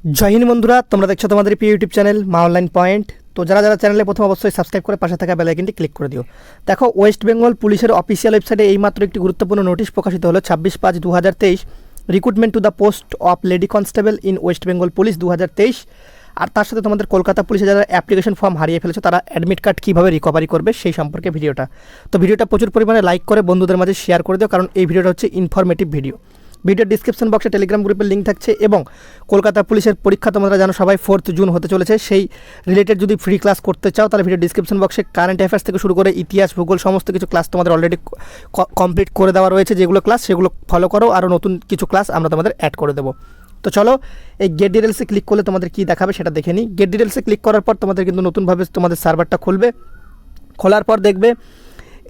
জয় হিন্দ বন্ধুরা, তোমরা দেখছ তোমাদের প্রিয় YouTube channel Maa online point. তো যারা যারা চ্যানেলে প্রথম অবশ্যই সাবস্ক্রাইব করে পাশে থাকা বেলাইকনটি ক্লিক করে দিও। দেখো, ওয়েস্ট বেঙ্গল পুলিশের অফিসিয়াল ওয়েবসাইটে এইমাত্র একটি গুরুত্বপূর্ণ নোটিশ প্রকাশিত হলো ছাব্বিশ পাঁচ দু হাজার তেইশ recruitment to the post of lady constable in West Bengal police দু হাজার তেইশ। আর তার সাথে তোমাদের কলকাতা পুলিশে যারা অ্যাপ্লিকেশন ফর্ম হারিয়ে ফেলেছো, তারা অ্যাডমিট কার্ড কীভাবে রিকভারি করবে সেই সম্পর্কে ভিডিওটা। তো ভিডিওটা প্রচুর পরিমাণে লাইক করে বন্ধুদের মাঝে শেয়ার করে দিও, কারণ এই ভিডিওটা হচ্ছে ইনফরমেটিভ ভিডিও ভিডিওর ডিসক্রিপশন বক্সে টেলিগ্রাম গ্রুপের লিঙ্ক থাকছে এবং কলকাতা পুলিশের পরীক্ষা তোমরা জানো সবাই ফোর্থ জুন হতে চলেছে। সেই রিলেটেড যদি ফ্রি ক্লাস করতে চাও, তাহলে ভিডিও ডিসক্রিপশন বক্সে কারেন্ট অ্যাফেয়ার্স থেকে শুরু করে ইতিহাস, ভূগোল সমস্ত কিছু ক্লাস তোমাদের অলরেডি কমপ্লিট করে দেওয়া রয়েছে। যেগুলো ক্লাস সেগুলো ফলো করো। আরও নতুন কিছু ক্লাস আমরা তোমাদের অ্যাড করে দেবো। তো চলো, এই গেট ডিটেলসে ক্লিক করলে তোমাদের কী দেখাবে সেটা দেখে নিই। গেট ডিটেলসে ক্লিক করার পর তোমাদের কিন্তু নতুনভাবে তোমাদের সার্ভারটা খুলবে। খোলার পর দেখবে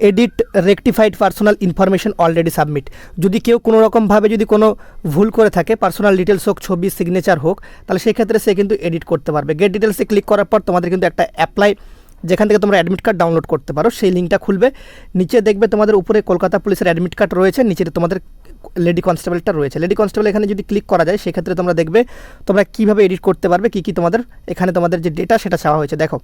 edit rectified personal information already submit যদি কেউ কোনো রকমভাবে যদি কোনো ভুল করে থাকে পার্সোনাল ডিটেলস হোক, ছবি সিগনেচার হোক, তাহলে সেই ক্ষেত্রে সে কিন্তু এডিট করতে পারবে। গেট ডিটেলসে ক্লিক করার পর তোমাদের কিন্তু একটা অ্যাপ্লাই যেখান থেকে তোমরা অ্যাডমিট কার্ড ডাউনলোড করতে পারো, সেই লিঙ্কটা খুলবে। নিচে দেখবে তোমাদের উপরে কলকাতা পুলিশের অ্যাডমিট কার্ড রয়েছে, নিচে তোমাদের লেডি কনস্টেবলটা রয়েছে। লেডি কনস্টেবল এখানে যদি ক্লিক করা যায়, সেক্ষেত্রে তোমরা দেখবে তোমরা কীভাবে এডিট করতে পারবে, কী কী তোমাদের, এখানে তোমাদের যে ডেটা সেটা চাওয়া হয়েছে। দেখো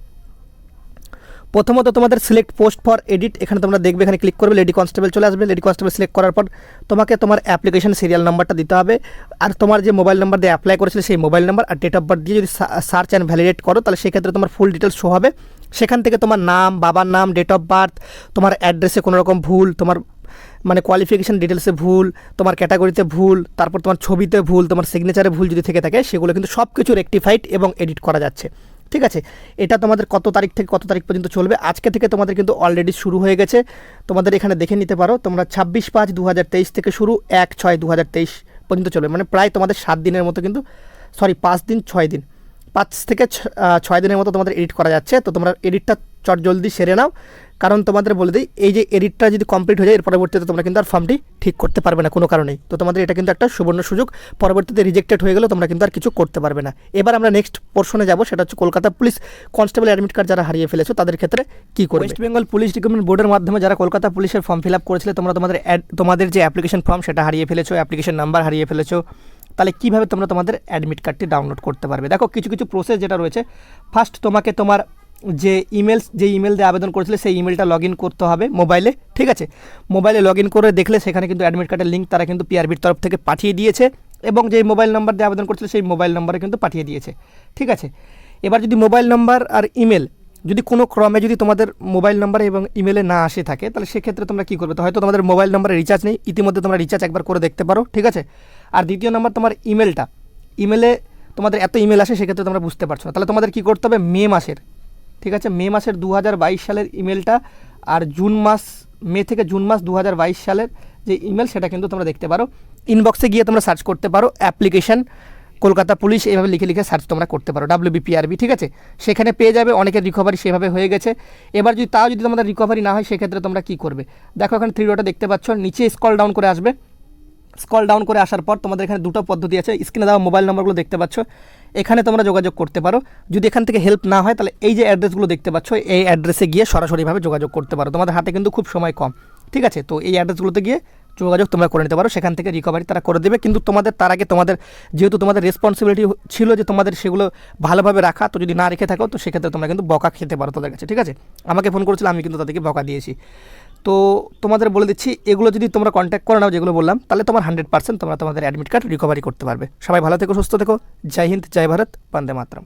প্রথমত তোমাদের সিলেক্ট পোস্ট ফর এডিট এখানে তোমরা দেখবে, এখানে ক্লিক করবে লেডি কনস্টেবল চলে আসবে। লেডি কনস্টেবল সিলেক্ট করার পর তোমাকে তোমার অ্যাপ্লিকেশন সিরিয়াল নাম্বারটা দিতে হবে। আর তোমার যে মোবাইল নাম্বার দিয়ে অ্যাপ্লাই করেছিলে, সেই মোবাইল নাম্বার আর ডেট অফ বার্থ দিয়ে যদি সার্চ অ্যান্ড ভ্যালিডেট করো, তাহলে সেক্ষেত্রে তোমার ফুল ডিটেলস শো হবে। সেখান থেকে তোমার নাম, বাবার নাম ডেট অফ বার্থ তোমার অ্যাড্রেসে কোনো রকম ভুল, তোমার মানে কোয়ালিফিকেশান ডিটেলসে ভুল, তোমার ক্যাটাগরিতে ভুল, তারপর তোমার ছবিতে ভুল, তোমার সিগনেচারে ভুল যদি থেকে থাকে, সেগুলো কিন্তু সব কিছু রেকটিফাইড এবং এডিট করা যাচ্ছে। ঠিক আছে? এটা তোমাদের কত তারিখ থেকে কত তারিখ পর্যন্ত চলবে? আজকে থেকে তোমাদের কিন্তু অলরেডি শুরু হয়ে গেছে। তোমাদের এখানে দেখে নিতে পারো, তোমরা ছাব্বিশ পাঁচ দু থেকে শুরু এক ছয় দু পর্যন্ত চলবে। মানে প্রায় তোমাদের সাত দিনের মতো কিন্তু সরি পাঁচ দিন ছয় দিন। পাঁচ থেকে ছয় দিনের মতো তোমাদের এডিট করা যাচ্ছে। তো তোমরা এডিটটা চট জলদি সেরে নাও। কারণ তোমাদের বলে দিই, এই যে এডিটটা যদি কমপ্লিট হয়ে যায়, এর পরবর্তীতে তোমরা কিন্তু আর ফর্মটি ঠিক করতে পারবে না কোনো কারণেই। তো তোমাদের এটা কিন্তু একটা সুবর্ণ সুযোগ, পরবর্তীতে রিজেক্টেড হয়ে গেলে তোমরা কিন্তু আর কিছু করতে পারবে না। এবার আমরা নেক্সট পোর্শনে যাব, সেটা হচ্ছে Kolkata police constable admit card যারা হারিয়ে ফেলেছো, তাদের ক্ষেত্রে কী করবে? ওয়েস্ট বেঙ্গল পুলিশ রিক্রুটমেন্ট বোর্ডের মাধ্যমে যারা কলকাতা পুলিশের ফর্ম ফিল আপ করেছিলে, তোমরা তোমাদের তোমাদের যে অ্যাপ্লিকেশন ফর্ম সেটা হারিয়ে ফেলেছো অ্যাপ্লিকেশন নাম্বার হারিয়ে ফেলেছো, তাহলে কীভাবে তোমরা তোমাদের অ্যাডমিট কার্ডটি ডাউনলোড করতে পারবে? দেখো, কিছু কিছু প্রসেস যেটা রয়েছে। ফার্স্ট তোমাকে তোমার যে ইমেলস যে ইমেল দিয়ে আবেদন করেছিলে, সেই ইমেলটা লগ করতে হবে মোবাইলে ঠিক আছে? মোবাইলে লগ করে দেখলে সেখানে কিন্তু অ্যাডমিট কার্ডের লিঙ্ক তারা কিন্তু পিআরবির তরফ থেকে পাঠিয়ে দিয়েছে এবং যেই মোবাইল নাম্বার দিয়ে আবেদন করছিল, সেই মোবাইল নাম্বারে কিন্তু পাঠিয়ে দিয়েছে, ঠিক আছে? এবার যদি মোবাইল নাম্বার আর ইমেল যদি কোনো ক্রমে যদি তোমাদের মোবাইল নাম্বার এবং ইমেলে না আসে থাকে, তাহলে সেক্ষেত্রে তোমরা কী করবে? তো হয়তো তোমাদের মোবাইল নাম্বারে রিচার্জ নেই, ইতিমধ্যে তোমরা রিচার্জ একবার করে দেখতে পারো, ঠিক আছে? আর দ্বিতীয় নাম্বার তোমার ইমেলটা ইমেলে তোমাদের এত ইমেল আসে, সেক্ষেত্রে তোমরা বুঝতে পারছ না। তাহলে তোমাদের কী করতে হবে? মে মাসের ঠিক আছে? মে মাসের দু হাজার বাইশ সালের ইমেলটা আর জুন মাস, মে থেকে জুন মাস দু হাজার বাইশ সালের যে ইমেল, সেটা কিন্তু তোমরা দেখতে পারো। ইনবক্সে গিয়ে তোমরা সার্চ করতে পারো অ্যাপ্লিকেশান কলকাতা পুলিশ এইভাবে লিখে লিখে সার্চ তোমরা করতে পারো ডাব্লিউবিপিআরবি ঠিক আছে? সেখানে পেয়ে যাবে, অনেকের রিকভারি সেভাবে হয়ে গেছে। এবার যদি তাও যদি তোমাদের রিকভারি না হয়, সেক্ষেত্রে তোমরা কী করবে? দেখো এখানে থ্রি ডটা দেখতে পাচ্ছ, নিচে স্কল ডাউন করে আসবে। স্কল ডাউন করে আসার পর তোমাদের এখানে দুটো পদ্ধতি আছে। স্ক্রিনে দেওয়া মোবাইল নম্বরগুলো দেখতে পাচ্ছ। এখানে তোমরা যোগাযোগ করতে পারো। যদি এখান থেকে হেল্প না হয়, তাহলে এই যে অ্যাড্রেসগুলো দেখতে পাচ্ছ, এই অ্যাড্রেসে গিয়ে সরাসরিভাবে যোগাযোগ করতে পারো। তোমাদের হাতে কিন্তু খুব সময় কম। ঠিক আছে? তো এই অ্যাড্রেসগুলোতে গিয়ে যোগাযোগ তোমরা করে নিতে পারো। সেখান থেকে রিকভারি তারা করে দেবে। কিন্তু তোমাদের, তার আগে তোমাদের, যেহেতু তোমাদের রেসপন্সিবিলিটি ছিল যে তোমাদের সেগুলো ভালোভাবে রাখা, তো যদি না রেখে থাকো, তো সেক্ষেত্রে তোমরা কিন্তু বকা খেতে পারো তাদের কাছে। ঠিক আছে? আমাকে ফোন করেছিল, আমি কিন্তু তাদেরকে বকা দিয়েছি। তো তোমাদের বলে দিচ্ছি, এগুলো যদি তোমরা কন্ট্যাক্ট করে নাও, যেগুলো বললাম, তাহলে তোমার হান্ড্রেড পার্সেন্ট তোমরা তোমাদের অ্যাডমিট কার্ড রিকভারি করতে পারবে। সবাই ভালো থেকো, সুস্থ থেকো। জয় হিন্দ, জয় ভারত, বন্দে মাতরম।